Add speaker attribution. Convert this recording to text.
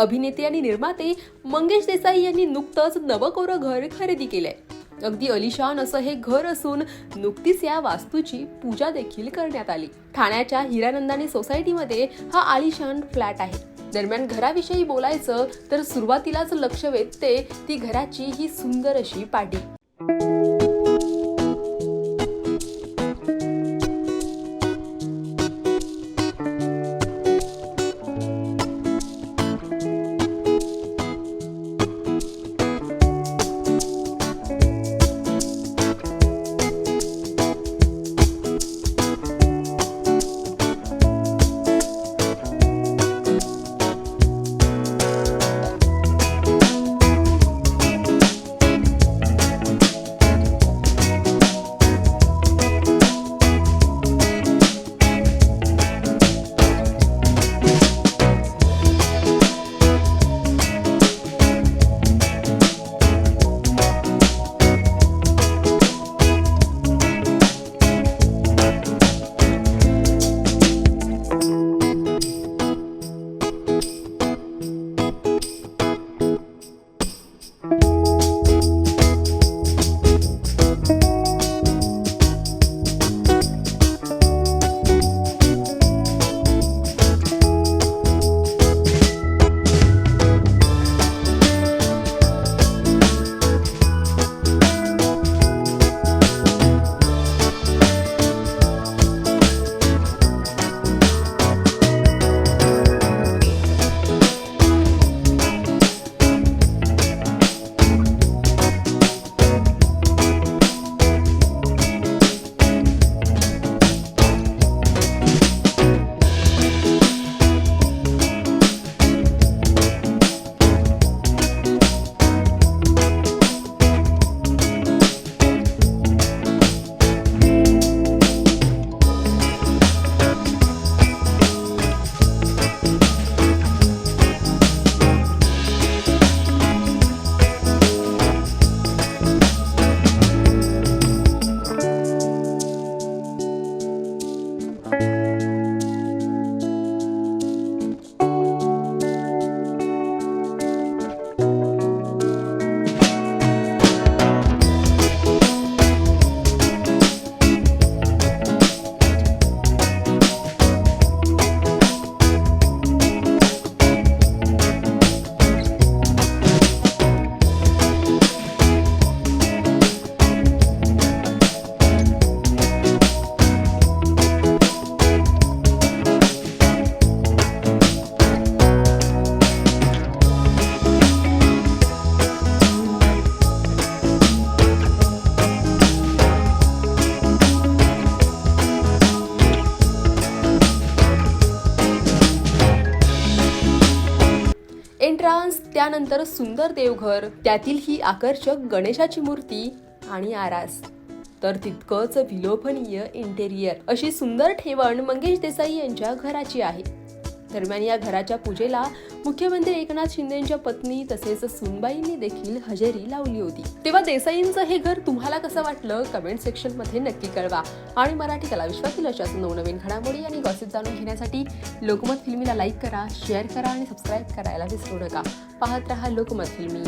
Speaker 1: अभिनेते आणि निर्माते मंगेश देसाई यांनी नुकतंच नवकोरं घर खरेदी केलंय. अगदी अलिशान असं हे घर असून नुकतीच या वास्तूची पूजा देखील करण्यात आली. ठाण्याच्या हिरानंदानी सोसायटीमध्ये हा आलिशान फ्लॅट आहे. दरम्यान घराविषयी बोलायचं तर सुरुवातीलाच लक्ष वेधते ती घराची ही सुंदर अशी पाटी. त्यानंतर सुंदर देवघर त्यातील ही आकर्षक गणेशाची मूर्ती आणि आरास. तर तितकंच विलोभनीय इंटेरियर अशी सुंदर ठेवण मंगेश देसाई यांच्या घराची आहे. दरम्यान या घराच्या पूजेला मुख्यमंत्री एकनाथ शिंदेच्या पत्नी तसेच सुनबाईंनी देखील हजेरी लावली होती. तेव्हा देसाईंचं हे घर तुम्हाला कसं वाटलं? कमेंट सेक्शनमध्ये नक्की कळवा. आणि मराठी कला विश्वातील अशाच नवनवीन घडामोडी आणि गॉसिप जाणून घेण्यासाठी लोकमत फिल्मीला लाईक करा शेअर करा आणि सबस्क्राईब करायला विसरू नका. पाहत रहा लोकमत फिल्मी.